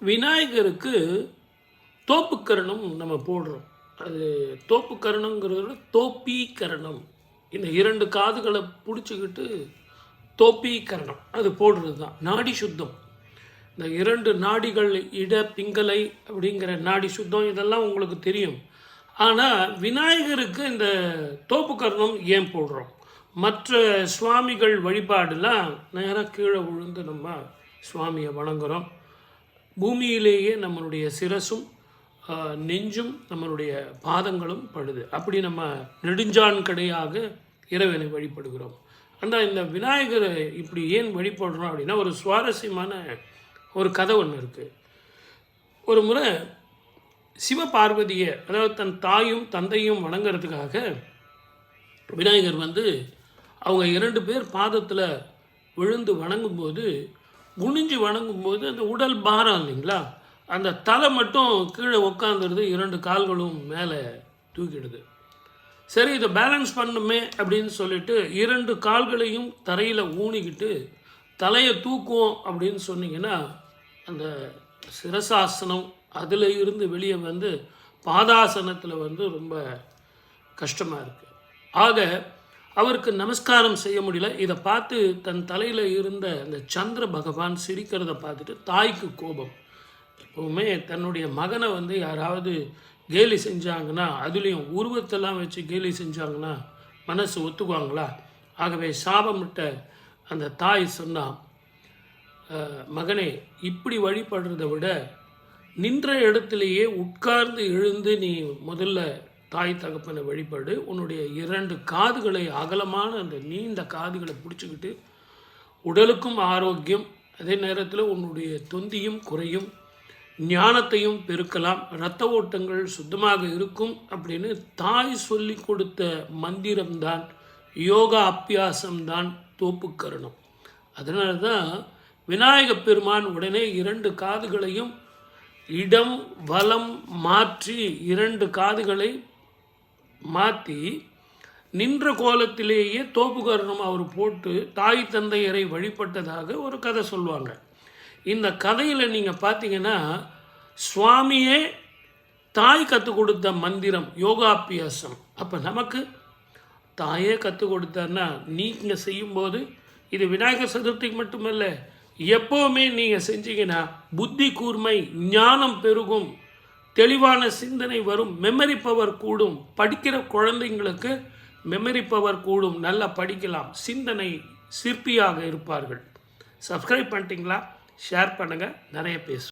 விநாயகருக்கு தோப்புக்கரணம் நம்ம போடுறோம். அது தோப்புக்கரணங்கிறத தோப்பீக்கரணம் இந்த இரண்டு காதுகளை பிடிச்சிக்கிட்டு தோப்பீக்கரணம் அது போடுறது தான் நாடி சுத்தம். இந்த இரண்டு நாடிகள் இட பிங்கலை அப்படிங்கிற நாடி சுத்தம் இதெல்லாம் உங்களுக்கு தெரியும். ஆனால் விநாயகருக்கு இந்த தோப்புக்கரணம் ஏன் போடுறோம்? மற்ற சுவாமிகள் வழிபாடுலாம் நேராக கீழே விழுந்து நம்ம சுவாமியை வணங்குறோம். பூமியிலேயே நம்மளுடைய சிரசும் நெஞ்சும் நம்மளுடைய பாதங்களும் படுது. அப்படி நம்ம நெடுஞ்சான் கடையாக இறைவனை வழிபடுகிறோம். அந்த இந்த விநாயகரை இப்படி ஏன் வழிபடுறோம் அப்படின்னா ஒரு சுவாரஸ்யமான ஒரு கதை ஒன்று இருக்குது ஒரு முறை சிவபார்வதியை அதாவது தன் தாயும் தந்தையும் வணங்குறதுக்காக விநாயகர் வந்து அவங்க இரண்டு பேர் பாதத்தில் விழுந்து வணங்கும்போது குனிஞ்சு வணங்கும்போது அந்த உடல் பாரம் இல்லைங்களா? அந்த தலை மட்டும் கீழே உட்காந்துருது இரண்டு கால்களும் மேலே தூக்கிடுது. சரி இதை பேலன்ஸ் பண்ணுமே அப்படின்னு சொல்லிட்டு இரண்டு கால்களையும் தரையில் ஊனிக்கிட்டு தலையை தூக்குவோம் அப்படின்னு சொன்னீங்கன்னா அந்த சிரசாசனம் அதில் இருந்து வெளியே வந்து பாதாசனத்தில் வந்து ரொம்ப கஷ்டமாக இருக்குது ஆக அவருக்கு நமஸ்காரம் செய்ய முடியல. இதை பார்த்து தன் தலையில் இருந்த அந்த சந்திர பகவான் சிரிக்கிறத பார்த்துட்டு தாய்க்கு கோபம். எப்பவுமே தன்னுடைய மகனை வந்து யாராவது கேலி செஞ்சாங்கன்னா அதுலேயும் உருவத்தெல்லாம் வச்சு கேலி செஞ்சாங்கன்னா மனசு ஒத்துக்குவாங்களா? ஆகவே சாபமிட்ட அந்த தாய் சொன்னான் மகனே இப்படி வழிபடுறதை விட நின்ற இடத்துலையே உட்கார்ந்து எழுந்து நீ முதல்ல தாய் தகப்பனை வழிபடு உன்னுடைய இரண்டு காதுகளை அகலமான அந்த நீண்ட காதுகளை பிடிச்சிக்கிட்டு உடலுக்கும் ஆரோக்கியம் அதே நேரத்தில் உன்னுடைய தொந்தியும் குறையும் ஞானத்தையும் பெருக்கலாம் இரத்த ஓட்டங்கள் சுத்தமாக இருக்கும் அப்படின்னு தாய் சொல்லி கொடுத்த மந்திரம்தான் யோகா அப்பியாசம்தான் தோப்புக்கரணம். அதனால தான் விநாயக பெருமான் உடனே இரண்டு காதுகளையும் இடம் வலம் மாற்றி இரண்டு காதுகளை மாற்றி நின்ற கோலத்திலேயே தோப்புக்கரணம் அவர் போட்டு தாய் தந்தையரை வழிபட்டதாக ஒரு கதை சொல்லுவாங்க. இந்த கதையில் நீங்கள் பார்த்தீங்கன்னா சுவாமியே தாய் கற்றுக் கொடுத்த மந்திரம் யோகாபியாசம். அப்போ நமக்கு தாயே கற்றுக் கொடுத்தாருன்னா நீங்கள் செய்யும்போது இது விநாயகர் சதுர்த்திக்கு மட்டுமல்ல எப்போவுமே நீங்கள் செஞ்சீங்கன்னா புத்தி கூர்மை ஞானம் பெருகும். தெளிவான சிந்தனை வரும். மெமரி பவர் கூடும். படிக்கிற குழந்தைங்களுக்கு மெமரி பவர் கூடும். நல்லா படிக்கலாம். சிந்தனை சிற்பியாக இருப்பார்கள். சப்ஸ்கிரைப் பண்ணிட்டீங்களா? ஷேர் பண்ணுங்கள் நிறைய பேசும்